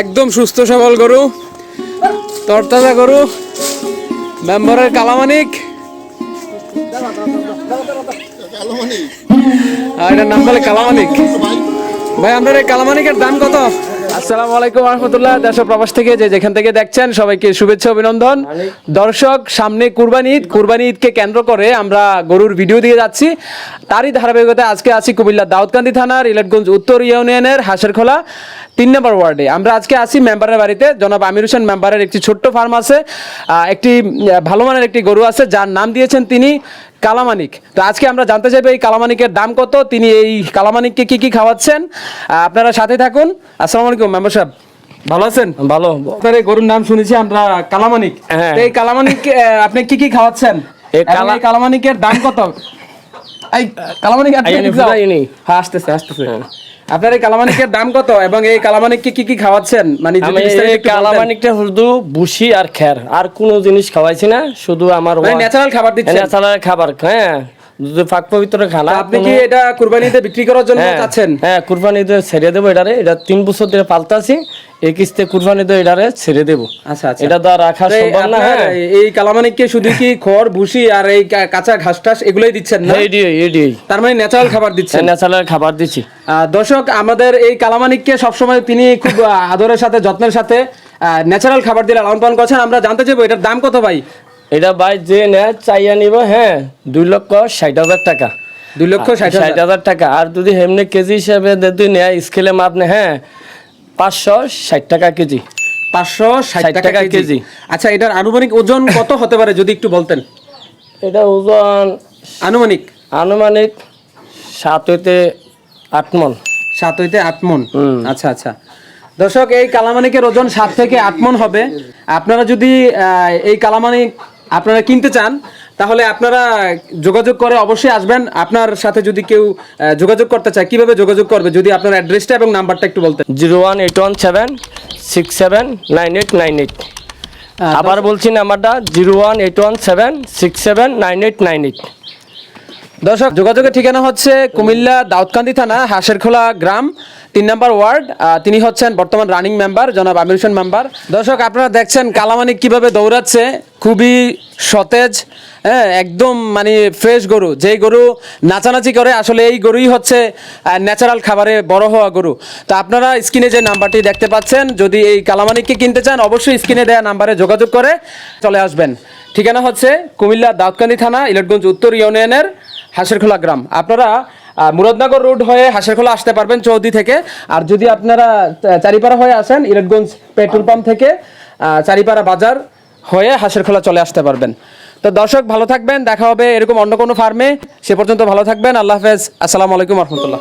একদম সুস্থ সবল গরু, তরতাজা গরু, মেম্বারের কালামানিক। আর এটার নাম বলে কালামানিক। ভাই, আপনার এই কালামানিকের দাম কত? আসসালামু আলাইকুম রহমতুল্লাহ। দেশ প্রবাস থেকে যে যেখান থেকে দেখছেন সবাইকে শুভেচ্ছা অভিনন্দন। দর্শক সামনে কুরবানি ঈদ। কুরবানি ঈদকে কেন্দ্র করে আমরা গরুর ভিডিও দিয়ে যাচ্ছি। তারই ধারাবাহিকতায় আজকে আছি কুমিল্লা দাউদকান্দি থানার ইলেটগঞ্জ উত্তর ইউনিয়নের হাঁসেরখোলা তিন নম্বর ওয়ার্ডে। আমরা আজকে আসি মেম্বারের বাড়িতে। জনাব আমির হোসেন মেম্বারের একটি ছোট্ট ফার্ম আছে। একটি ভালো মানের একটি গরু আছে যার নাম দিয়েছেন তিনি কালামানিক। তো আজকে আমরা জানতে চাইব এই কালামানিকের দাম কত? তিনি এই কালামানিককে কি কি খাওয়াচ্ছেন? আপনারা সাথে থাকুন। আসসালামু আলাইকুম মেম্বার সাহেব। ভালো আছেন? ভালো। আপনার এই গরুর নাম শুনেছি আমরা কালামানিক। হ্যাঁ। এই কালামানিক আপনি কি কি খাওয়াচ্ছেন? এই কালা- কালামানিকের দাম কত? এই কালামানিক। হ্যাঁ আসতেছে আসতেছে। আপনার এই কালামানিকের দাম কত? এবং এই কালামানিককে কি কি খাওয়াচ্ছেন? মানে এই কালামানিকটা শুধু বুসি আর খ্যার আর কোনো জিনিস খাওয়াইছি না শুধু আমার মানে ন্যাচারাল খাবার দিচ্ছেন। ন্যাচারাল খাবার হ্যাঁ। ফাঁক পবিত্র খানা আপনি কি এটা কুরবানিতে বিক্রি করার জন্য হ্যাঁ, চাচ্ছেন? হ্যাঁ কুরবানিতে ছেড়ে দেবো এটারে এটা তিন বছর ধরে পাল্টাছি এই কিস্তে কুরবানিতে এটারে ছেড়ে দেবো। আচ্ছা আচ্ছা। এটা তো আর রাখা সম্ভব না হ্যাঁ। এই কালামানিককে শুধু কি খড় ভুসি আর এই কাঁচা ঘাস টাস এগুলোই দিচ্ছেন না? এইডি তার মানে ন্যাচারাল খাবার দিচ্ছেন? ন্যাচারাল খাবার দিচ্ছি। দর্শক আমাদের এই কালামানিককে সবসময় তিনি খুব আদরের সাথে যত্নের সাথে ন্যাচারাল খাবার দিয়ে লালন পালন করছেন। আমরা জানতে চাইব এটার দাম কত ভাই? এটা ভাই যে নেয় চাইয়া নিব হ্যাঁ দুই লক্ষ ষাট হাজার টাকা। দুই লক্ষ ষাট হাজার। টাকা। আর যদি এমনি কেজি হিসাবে যদি নেয় স্কেলে মাপ নেয় হ্যাঁ পাঁচশো ষাট টাকা কেজি। পাঁচশো ষাট টাকা কেজি। আচ্ছা এটার আনুমানিক ওজন কত হতে পারে যদি একটু বলতেন? এটা ওজন আনুমানিক? আনুমানিক সাত হইতে আট মন। সাত হইতে আট মন। আচ্ছা আচ্ছা। দর্শক এই কালামানিকের ওজন সাত থেকে আট মন হবে। আপনারা যদি এই কালামানিক আপনারা কিনতে চান তাহলে আপনারা যোগাযোগ করে অবশ্যই আসবেন। আপনার সাথে যদি কেউ যোগাযোগ করতে চায় কীভাবে যোগাযোগ করবে? যদি আপনার অ্যাড্রেসটা এবং নাম্বারটা একটু বলতেন। Zero one eight one seven six seven nine eight nine eight. আবার বলছি নাম্বারটা zero one eight one seven six seven nine eight nine eight. দর্শক যোগাযোগের ঠিকানা হচ্ছে কুমিল্লা দাউদকান্দি থানা হাঁসেরখোলা গ্রাম। তিন নম্বর ওয়ার্ড তিনি হচ্ছেন বর্তমান রানিং মেম্বার, জনাব আমির হোসেন মেম্বার। দর্শক, আপনারা দেখছেন কালামানিক কীভাবে দৌড়াচ্ছে, খুবই সতেজ হ্যাঁ একদম মানে ফ্রেশ গরু। যেই গরু নাচানাচি করে, আসলে এই গরুই হচ্ছে ন্যাচারাল খাবারে বড় হওয়া গরু। তো আপনারা স্ক্রিনে যে নাম্বারটি দেখতে পাচ্ছেন, যদি এই কালামানিককে কিনতে চান, অবশ্যই স্ক্রিনে দেওয়া নাম্বারে যোগাযোগ করে চলে আসবেন। ঠিকানা হচ্ছে কুমিল্লা দাউদকান্দি থানা, ইলটগঞ্জ উত্তর ইউনিয়নের হাঁসেরখোলা গ্রাম। আপনারা মুরাদনগর রোড হয়ে হাসেরখোলা আসতে পারবেন চৌদি থেকে। আর যদি আপনারা চারিপাড়া হয়ে আসেন ইরেটগঞ্জ পেট্রোল পাম্প থেকে চারিপাড়া বাজার হয়ে হাঁসেরখোলা চলে আসতে পারবেন। তো দর্শক, ভালো থাকবেন, দেখা হবে এরকম অন্য কোনো ফার্মে সে পর্যন্ত ভালো থাকবেন, আল্লাহ হাফেজ। আসসালামু আলাইকুম রহমতুল্লাহ।